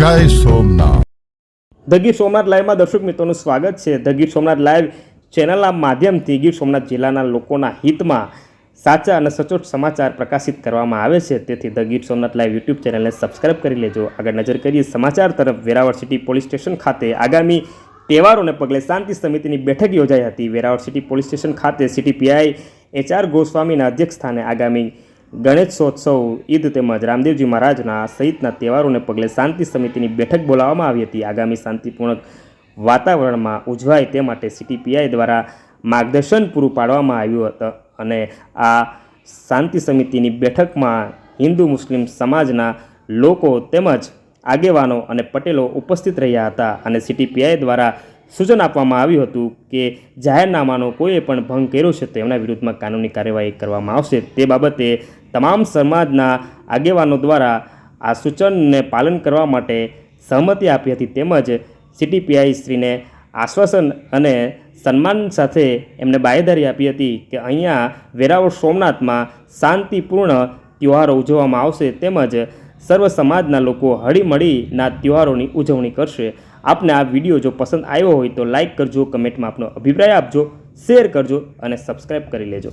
જય સોમનાથ. ધ સોમનાથ લાઈવમાં દર્શક મિત્રોનું સ્વાગત છે. ધ સોમનાથ લાઈવ ચેનલના માધ્યમથી ગીર સોમનાથ જિલ્લાના લોકોના હિતમાં સાચા અને સચોટ સમાચાર પ્રકાશિત કરવામાં આવે છે. તેથી the Gir Somnath live YouTube ચેનલને સબસ્ક્રાઇબ કરી લેજો. આગળ નજર કરીએ સમાચાર તરફ. વેરાવળ સિટી પોલીસ સ્ટેશન ખાતે આગામી તહેવારોને પગલે શાંતિ સમિતિની બેઠક યોજાઈ હતી. વેરાવળ સિટી પોલીસ સ્ટેશન ખાતે સિટી પીઆઈ એચઆર ગોસ્વામીના અધ્યક્ષસ્થાને આગામી ગણેશોત્સવ ઈદ તેમજ રામદેવજી મહારાજના સહિતના તહેવારોને પગલે શાંતિ સમિતિની બેઠક બોલાવવામાં આવી હતી. આગામી શાંતિપૂર્ણક વાતાવરણમાં ઉજવાય તે માટે સીટીપીઆઈ દ્વારા માર્ગદર્શન પૂરું પાડવામાં આવ્યું હતું અને આ શાંતિ સમિતિની બેઠકમાં હિન્દુ મુસ્લિમ સમાજના લોકો તેમજ આગેવાનો અને પટેલો ઉપસ્થિત રહ્યા હતા અને સીટીપીઆઈ દ્વારા સૂચન આપવામાં આવ્યું હતું કે જાહેરનામાનો કોઈએ પણ ભંગ કર્યો છે તેમના વિરુદ્ધમાં કાનૂની કાર્યવાહી કરવામાં આવશે. તે બાબતે તમામ સમાજના આગેવાનો દ્વારા આ સૂચનને પાલન કરવા માટે સહમતિ આપી હતી. તેમજ સીટીપીઆઈ શ્રીને આશ્વાસન અને સન્માન સાથે એમને બાંયધરી આપી હતી કે અહીંયા વેરાવળ સોમનાથમાં શાંતિપૂર્ણ તહેવારો ઉજવવામાં આવશે. તેમજ સર્વ સમાજના લોકો હળીમળીના તહેવારોની ઉજવણી કરશે. આપને આ વીડિયો જો પસંદ આવ્યો હોય તો લાઇક કરજો, કમેન્ટમાં આપનો અભિપ્રાય આપજો, શેર કરજો અને સબસ્ક્રાઈબ કરી લેજો.